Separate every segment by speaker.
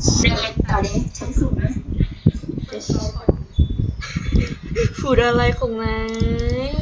Speaker 1: ยังไงต่อเลยฉันสูงนะ
Speaker 2: พูดอะไรของนาย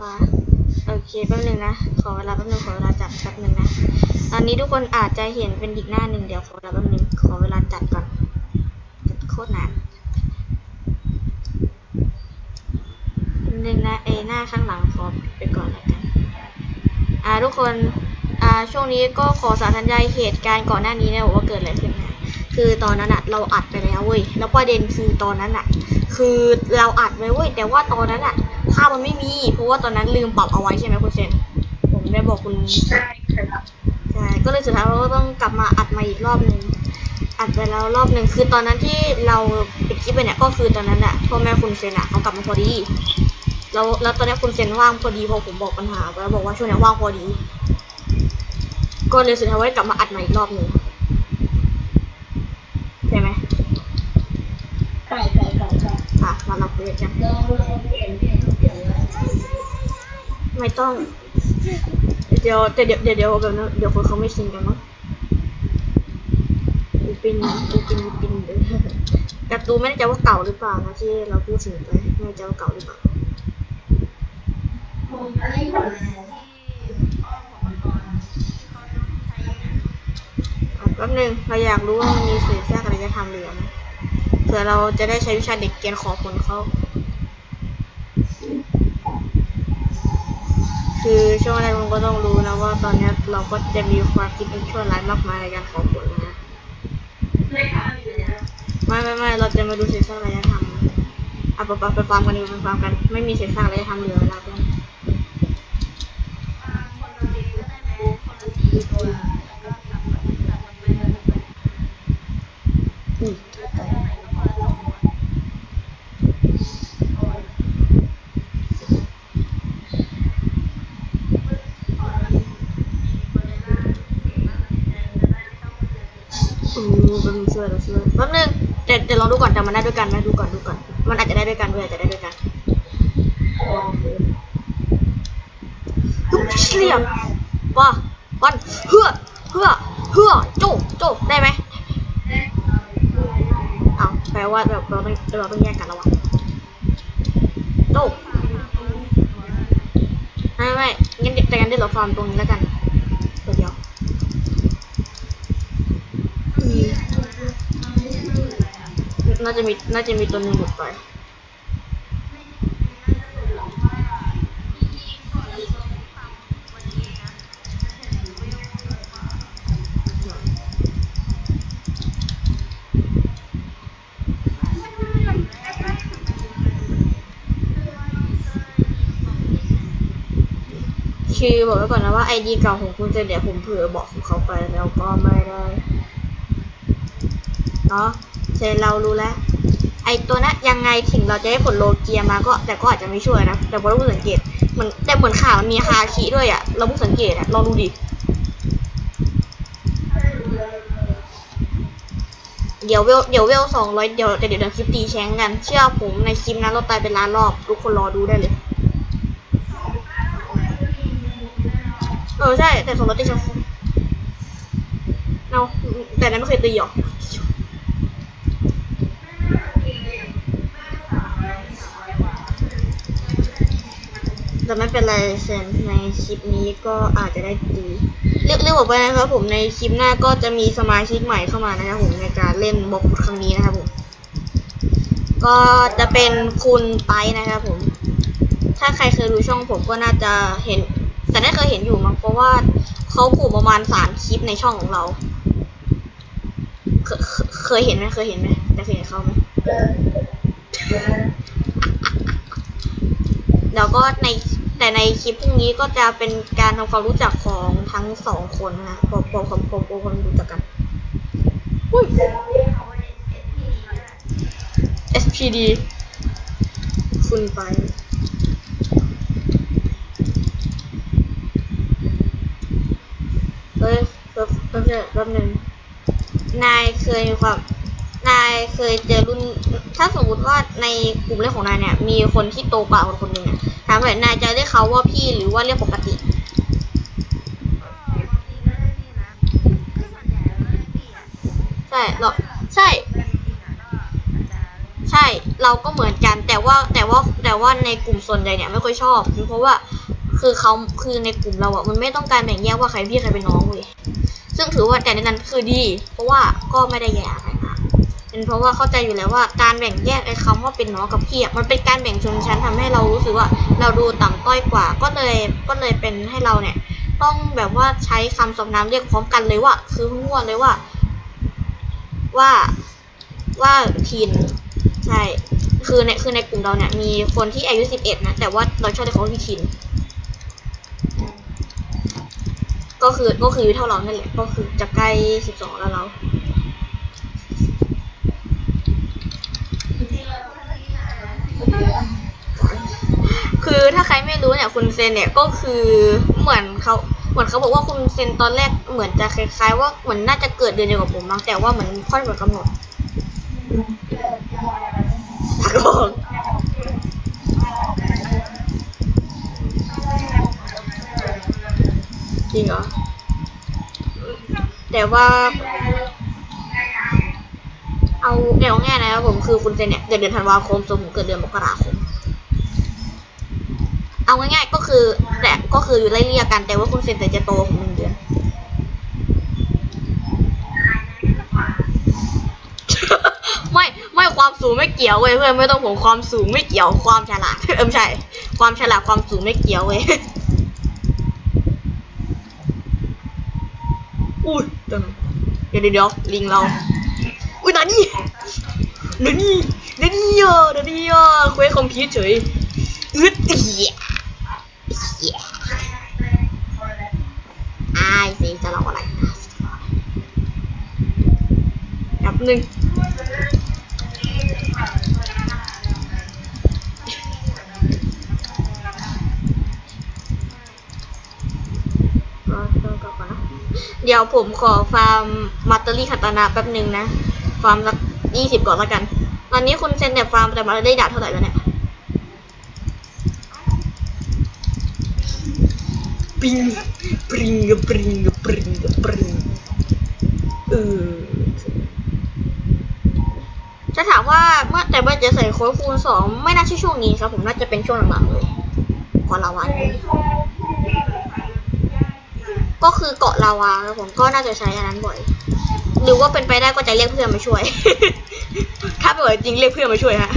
Speaker 2: มาโอเคแป๊บนึงนะ ขอเวลาแป๊บนึงขอเวลาจัดแป๊บนึงนะ ตอนนี้ทุกคนอาจจะเห็นเป็นอีกหน้าหนึ่งเดี๋ยวขอเวลาแป๊บนึงขอเวลาจัดก่อนจัดโคตรนานหนึ่งนะเอหน้าข้างหลังขอไปก่อนแล้วกัน อ่าทุกคน ช่วงนี้ก็ขอสาธยายเหตุการณ์ก่อนหน้านี้นะว่าเกิดอะไรขึ้นนะคือตอนนั้นอะเราอัดไปแล้วเว้ยแล้วประเด็นคือตอนนั้นอะคือเราอัดไว้เว้ยแต่ว่าตอนนั้นอะภาพมันไม่มี เพราะว่าตอนนั้นลืมปรับเอาไว้ใช่ไหมคุณเซนผมได้บอกคุณ
Speaker 1: ใช่ครับ
Speaker 2: ใช่ก็เลยสุดท้ายเราก็ต้องกลับมาอัดมาอีกรอบหนึ่งอัดไปแล้วรอบหนึ่งคือตอนนั้นที่เราปิดคลิปไปเนี่ยก็คือตอนนั้นอะพ่อแม่คุณเซนอะเขากลับมาพอดีแล้วแล้วตอนนี้คุณเซนว่างพอดีพอผมบอกปัญหาไปแล้วบอกว่าช่วงนี้ว่างพอดี ก็เลยสุดท้ายว่าได้กลับมาอัดใหม่อีกรอบหนึ่งใช่ไหม
Speaker 1: ใช่ใช่ใช่ใช่
Speaker 2: อะมาเราคุยกัน
Speaker 1: เราเปลี่ยนเปลี่ยนเปลี่ยนเลย
Speaker 2: ไม่ต้อง เดี๋ยวเดี๋ยวเดี๋ยวเดี๋ยวแบบนั้นเดี๋ยวคนเขาไม่ชินกันมั้งอีปินอีปินอีปินเด้อการ์ตูนไม่แน่ใจว่าเก่าหรือเปล่านะที่เราพูดถึงไปไม่แน่ใจว่าเก่าหรือเปล่า
Speaker 1: ผมอะไรหมดเลย
Speaker 2: อะแป๊บนึงเราอยากรู้ว่ามันมีสื่อแทรกอะไรจะทำเหลือไหมเผื่อเราจะได้ใช้วิชาเด็กเกรียนขอผลเขาคือช่วงแรกมันก็ต้องรู้นะว่าตอนนี้เราก็จะมีความคิดในช่วงร้ายมากมายในการขอผลนะ
Speaker 1: ไม่
Speaker 2: ไม่ไม่ไม่เราจะมาดูเศษซากอารยธรรมอะไปไปไปฟาร์มกันดีไปฟาร์มกัน ไม่มีเศษซากอารยธรรมเหลือแล้วเพื่อนอืมอื มเป็นช่วยเราช่วยแป๊บนึงเดี๋ยวเดี๋ยวลองดูก่อนแต่มันได้ด้วยกันไหมดูก่อนดูก่อน มันอาจจะได้ด้วยกันด้วยอาจจะได้ด้วยกันฮึบเฉียบว่าวันเฮือเฮือเฮือโจโจได้ไหมเอาแปลว่าแบบเราต้องเราต้องแยกกันแล้ววะโจไม่ไม่งั้นเดี๋ยวแต่งันเดี๋ยวเราฟาร์มตรงนี้แล้วกันตัวเดียวอืม น่าจะมีน่าจะมีตัวนึงหลุดไปคือบอกไว้ก่อนนะว่าไอดีเก่าของคุณจนเดี๋ยวผมเผื่อบอกของเขาไปแล้วก็ไม่ได้เนาะ เจนเรารู้แล้ว ไอตัวนั้นยังไงถึงเราจะได้ผลโลเกียมาก็แต่ก็อาจจะไม่ช่วยนะ แต่พอเราเพิ่งสังเกตเหมือนแต่เหมือนข่าวมันมีฮาคิด้วยอะเราเพิ่งสังเกตอะลองดูดิเดี๋ยวเวลเดี๋ยวเวลสองร้อยเดี๋ยวเดี๋ยวเดี๋ยวคลิปตีแชงกัน เชื่อผมในคลิปนั้นเราตายเป็นล้านรอบ ทุกคนรอดูได้เลย เออใช่ แต่สองร้อยตีแชงเอาแต่นั้นไม่เคยตีหรอ แต่ไม่เป็นไรเซนในคลิปนี้ก็อาจจะได้ดีเรียกเรียกบอกไปนะครับผมในคลิปหน้าก็จะมีสมาชิกใหม่เข้ามานะครับผมในการเล่นบล็อกฟุตครั้งนี้นะครับผมก็จะเป็นคุณไปนะครับผม ถ้าใครเคยดูช่องผมก็น่าจะเห็น แต่ไม่เคยเห็นอยู่มั้งเพราะว่าเขาผูกประมาณสามคลิปในช่องของเรา เคเคเคยเห็นไหมเคยเห็นไหมแต่เคยเห็นเขาไหม เดี๋ยวก็ในแต่ในคลิปพรุ่งนี้ก็จะเป็นการทำความรู้จักของทั้งสองคนนะบอกบอกความผมบอกความรู้จักกันอุ้ย SPD คุณไปเอ้ยแป๊บแป๊บเดียวแป๊บหนึงนายเคยมีความ นายเคยเจอรุ่น ถ้าสมมุติว่าในกลุ่มเล่นของนายเนี่ย มีคนที่โตกว่าคนคนหนึ่งเนี่ยถามว่านายจะเรียกเขาว่าพี่หรือว่าเรียกปกติ
Speaker 3: ก
Speaker 2: ใช่เราใช่ ใช่ เราก็เหมือนกัน แต่ว่าแต่ว่าแต่ว่าในกลุ่มส่วนใหญ่เนี่ยไม่ค่อยชอบ เพราะว่าคือเขาคือในกลุ่มเราอะมันไม่ต้องการแบ่งแยกว่าใครพี่ใครเป็นน้องเว้ยซึ่งถือว่าแต่ในนั้นคือดี เพราะว่าก็ไม่ได้แย่อะไรมาก เป็นเพราะว่าเข้าใจอยู่แล้วว่าการแบ่งแยกไอ้คำว่าเป็นน้องกับพี่อะมันเป็นการแบ่งชนชั้นทำให้เรารู้สึกว่าเราดูต่ำต้อยกว่า ก็เลยก็เลยเป็นให้เราเนี่ย ต้องแบบว่าใช้คำสมน้ำเรียกพร้อมกันเลยว่า คือมั่วเลยว่า ว่าว่าทีนใช่คือในคือในกลุ่มเราเนี่ยมีคนที่อายุสิบเอ็ดนะแต่ว่าเราชอบเรียกเขาว่าพี่ทินก็คือก็คือเท่าเรานั่นแหละก็คือจะใกล้สิบสองแล้วเรา คือถ้าใครไม่รู้เนี่ยคุณเซนเนี่ยก็คือเหมือนเขาเหมือนเขาบอกว่าคุณเซนตอนแรกเหมือนจะคล้ายๆ ว่าเหมือนน่าจะเกิดเดือนเดียวกับผมมั้งแต่ว่าเหมือนค่อยกว่ากำหนดกอกจริงเหรอ แต่ว่า เอาเดี๋ยวง่ายนะครับผมคือคุณเซนเนี่ยเกิดเดือนธันวาคมส่วนผมเกิดเดือนมกราคม เอาง่ายๆก็คือแต่ก็คืออยู่ไล่เรียกกันแต่ว่าคุณเซนแต่จะโตผมหนึ่งเดือนไม่ไม่ความสูงไม่เกี่ยวเว้ยเพื่อนไม่ต้องผมความสูงไม่เกี่ยวความฉลาดเออไม่ใช่ ความฉลาดความสูงไม่เกี่ยวเว้ยอุ้ยเดี๋ยวนะเดี๋ยวเดี๋ยวเดี๋ยวลิงเราอุ้ยนานี่นานี่นานี่อะนานี่อะเควสคอมพิวเฉยอึดเหี้ย หนึ่งก็ก็ก็ก่อนนะเดี๋ยวผมขอฟาร์มมัตเตอรี่คาตานาแป๊บหนึ่งนะ ฟาร์มสักยี่สิบก่อนแล้วกัน ตอนนี้คุณเซนเนี่ยฟาร์มแต่มาได้ดาบเท่าไหร่แล้วเนี่ยปิง ปริงกับปริงกับปริงกับปริง เออ จะถามว่าเมื่อแต่ว่าจะใส่โค้ดคูณสองไม่น่าใช่ช่วงนี้ครับ ผมน่าจะเป็นช่วงหลังๆเลยก่อละวันก็คือเกาะลาวาครับผมก็น่าจะใช้อันนั้นบ่อย หรือว่าเป็นไปได้ก็จะเรียกเพื่อนมาช่วย ถ้าเปิดจริงเรียกเพื่อนมาช่วยฮะ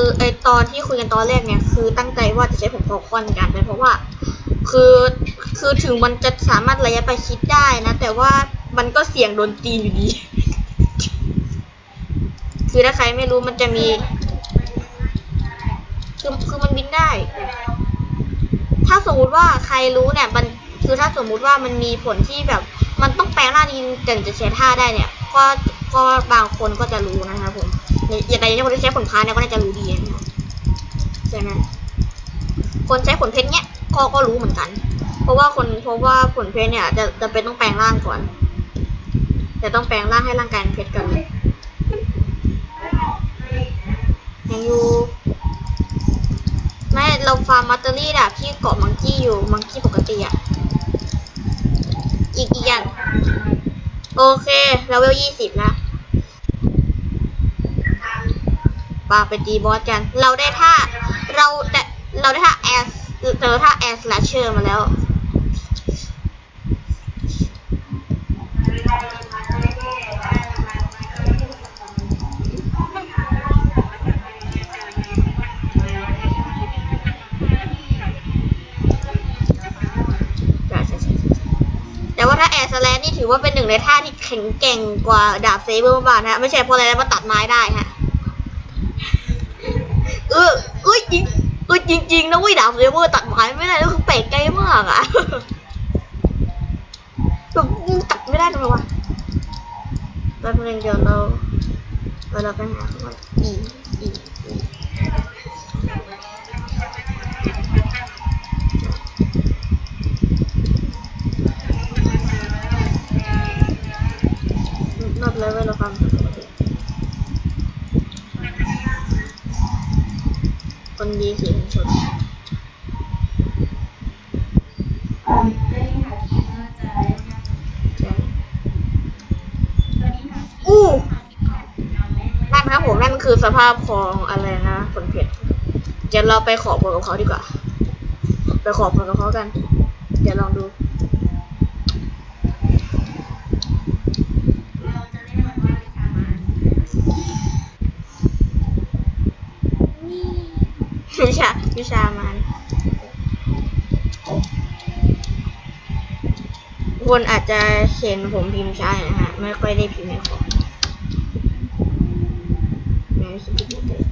Speaker 2: คือไอตอนที่คุยกันตอนแรกเนี่ยคือตั้งใจว่าจะใช้ผมพอคอนในการไปเพราะว่า คือคือถึงมันจะสามารถระยะไปชิดได้นะ แต่ว่ามันก็เสี่ยงโดนตีนอยู่ดี คือถ้าใครไม่รู้มันจะมี คือคือมันบินได้ ถ้าสมมติว่าใครรู้เนี่ยมันคือถ้าสมมุติว่ามันมีผลที่แบบ มันต้องแปลงร่างจริงๆถึงจะใช้ท่าได้เนี่ย ก็ก็บางคนก็จะรู้นะครับผม อย่างไรอย่างคนที่ใช้ผลพาเนี่ยก็น่าจะรู้ดีนะใช่ไหมคนใช้ผลเพชรเนี่ยก็ก็รู้เหมือนกัน เพราะว่าคนเพราะว่าผลเพชรเนี่ย จะจะเป็นต้องแปลงร่างก่อนจะต้องแปลงร่างให้ร่างกายเพชรก่อนยังอยู่ไม่เราฟาร์มมัตเตอรี่อะพี่เกาะมังกี้อยู่มังกี้ปกติอะอีกอีกอย่างโอเคเลเวลยี่สิบแล้ว ปาไปตีบอสกัน เราได้ท่าเราแต่เราได้ท่าแอสเจอท่าแอสแลชเชอร์มาแล้วใช่ใช่ใช่แต่ว่าถ้าแอร์สแลนนี่ถือว่าเป็นหนึ่งในท่าที่แข็งแกร่งกว่าดาบเซเบอร์บาทนะฮะ ไม่ใช่เพราะอะไรมาตัดไม้ได้ฮะ ออเอ้ยจริงเออจริง ๆนะเว้ยดาบเซเวอร์ตัดไม้ไม่ได้แล้วคือแปลกใจมากอะแบบตัดไม่ได้ทำไมวะแป๊บนึงเดี๋ยวเราเดี๋ยวเราไปหาเขาก่อนอีอีอี บ้างคนดีเสียงสด
Speaker 1: ผมได้หาที่น่าจะ
Speaker 2: ใช่
Speaker 1: ตอนนี้หาที่
Speaker 2: อู้
Speaker 1: นั่น
Speaker 2: ครับผมนั่นคือสภาพของอะไรนะผลเผ็ดเดี๋ยวเราไปขอผลกับเขาดีกว่า ไปขอผลกับเขากัน เดี๋ยวลองดู
Speaker 1: เราจะเล่นเหมือนว่าลิซ่ามา
Speaker 2: วิชามันคนอาจจะเห็นผมพิมพ์ช้าหน่อยนะฮะ ไม่ค่อยได้พิมพ์ในคอมไม่คิดผิดเลย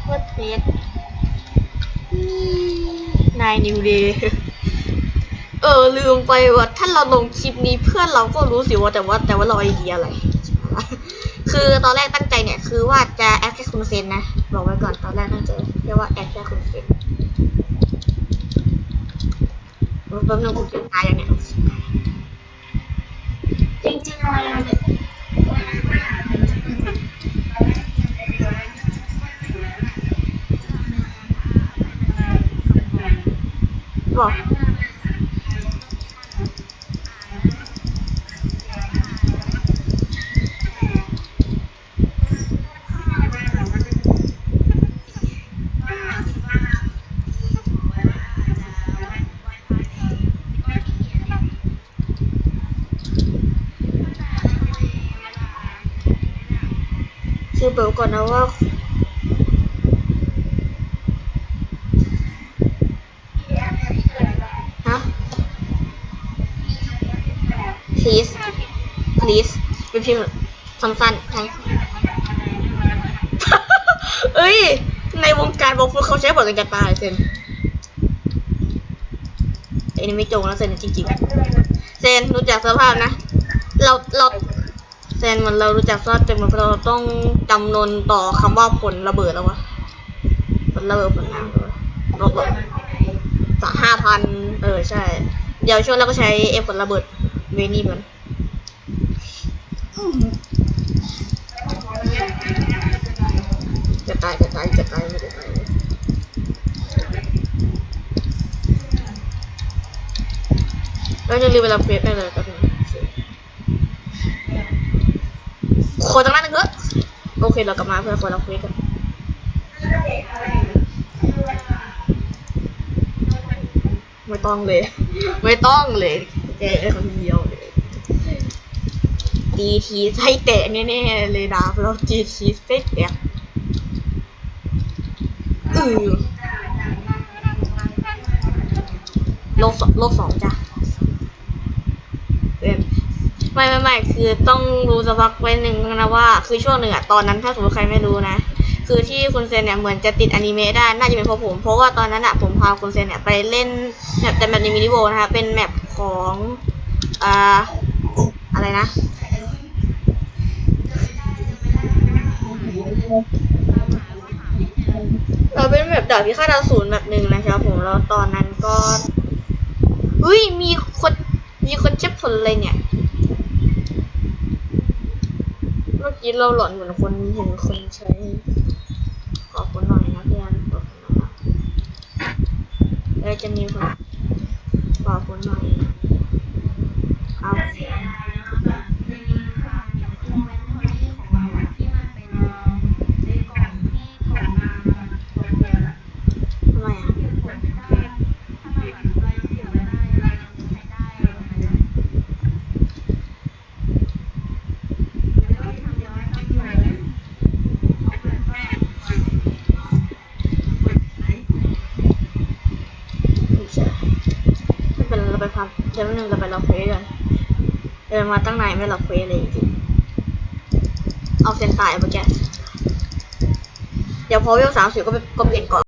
Speaker 2: โคตรนายนิวเดย์ เออลืมไปว่าถ้าเราลงคลิปนี้เพื่อนเราก็รู้สิว่าแต่ว่าแต่ว่าเราไอเดียอะไร คือตอนแรกตั้งใจเนี่ยคือว่าจะแอดแค่คุณเซนนะบอกไว้ก่อนตอนแรกตั้งใจแค่ว่าแอดแค่คุณเซนแป๊บนึงคุณจะตายยังเนี่ย
Speaker 1: จริงๆเราเนี่ยวันนั้นก็อยากเป็นเราได้เรียนไปเรียนแล้วก็ถึงแล้วแหละทำงาน
Speaker 2: บอกคือเปิดก่อนนะว่า ฮะ please please เป็นพิมพ์สั้นๆทั้งเอ้ย ในวงการบอกฟุตเขาใช้บทกันจะตายเซนไอ้นี่ไม่จงแล้วเซนจริงๆเซนรู้จักสภาพนะ เราเราเซนเหมันเรารู้จักสภาพแต่เหมันเราต้องจำนนต่อคำว่าผลระเบิดแล้ววะผลระเบิดผลน้ำด้วยลบลบสักห้าพันเออใช่ เดี๋ยวช่วงเราก็ใช้เอฟผลระเบิด เวนี่มันจะตายจะตายจะตายไม่จะตายเราจะรีบไปรับเฟสได้เลยครับคนตรงนั้นหนึ่งเถอะโอเคเรากลับมาเพื่อคนรับเฟสกันไม่ต้องเลย ไม่ต้องเลย แกคนเดียวเลยดีทีไส้แตะแน่ๆเลยดาบเราจีทีไส้แตะเออโลกสองโลกสองจ้ะไม่ไม่ไม่คือต้องรู้สักพักไว้หนึ่งนะว่า คือช่วงหนึ่งอะตอนนั้นถ้าสมมติใครไม่รู้นะ คือที่คุณเซนเนี่ยเหมือนจะติดอนิเมะได้ น่าจะเป็นเพราะผม เพราะว่าตอนนั้นอะผมพาคุณเซนเนี่ยไปเล่นแมปแต่แมปในมินิโวนะคะ เป็นแมปของอ่าอะไรนะ เราเป็นแบบดาบพิฆาตอสูรแบบหนึ่งนะครับผม แล้วตอนนั้นก็เฮ้ย มีคน มีคนเจ็บผลเลยเนี่ยเมื่อกี้เราหลอนเหมือนคนเห็นคนใช้ขอบคุณหน่อยนะเพื่อนขอบคุณหน่อยนะแล้ว จะมีคนขอบคุณหน่อยเอา
Speaker 1: เสียดายนะคะแบบในความอย่างอินเวนทอรี่ของเราอะที่มันเป็นในกล่องที่กล่องมาตัวเดียวอะ
Speaker 2: ทำไมอะ
Speaker 1: เก็บผลไม่ได้ถ้ามันแบบเรายังเก็บไว้ได้เรายังใช้ได้อะไรประมาณนั้นแล้วก็ทำย้อนต้องอยู่เลยเอาเปิดแม่ไหน
Speaker 2: ไม่ใช่ไม่เป็นไร เราไปทำเดี๋ยวแป๊บนึงเราไปรับเฟซกันเดินมาตั้งนานไม่รับเฟซเลยจริงเอาเซนตายเมื่อกี้เดี๋ยวพอเวลสามสิบก็ไปก็เปลี่ยนก่อน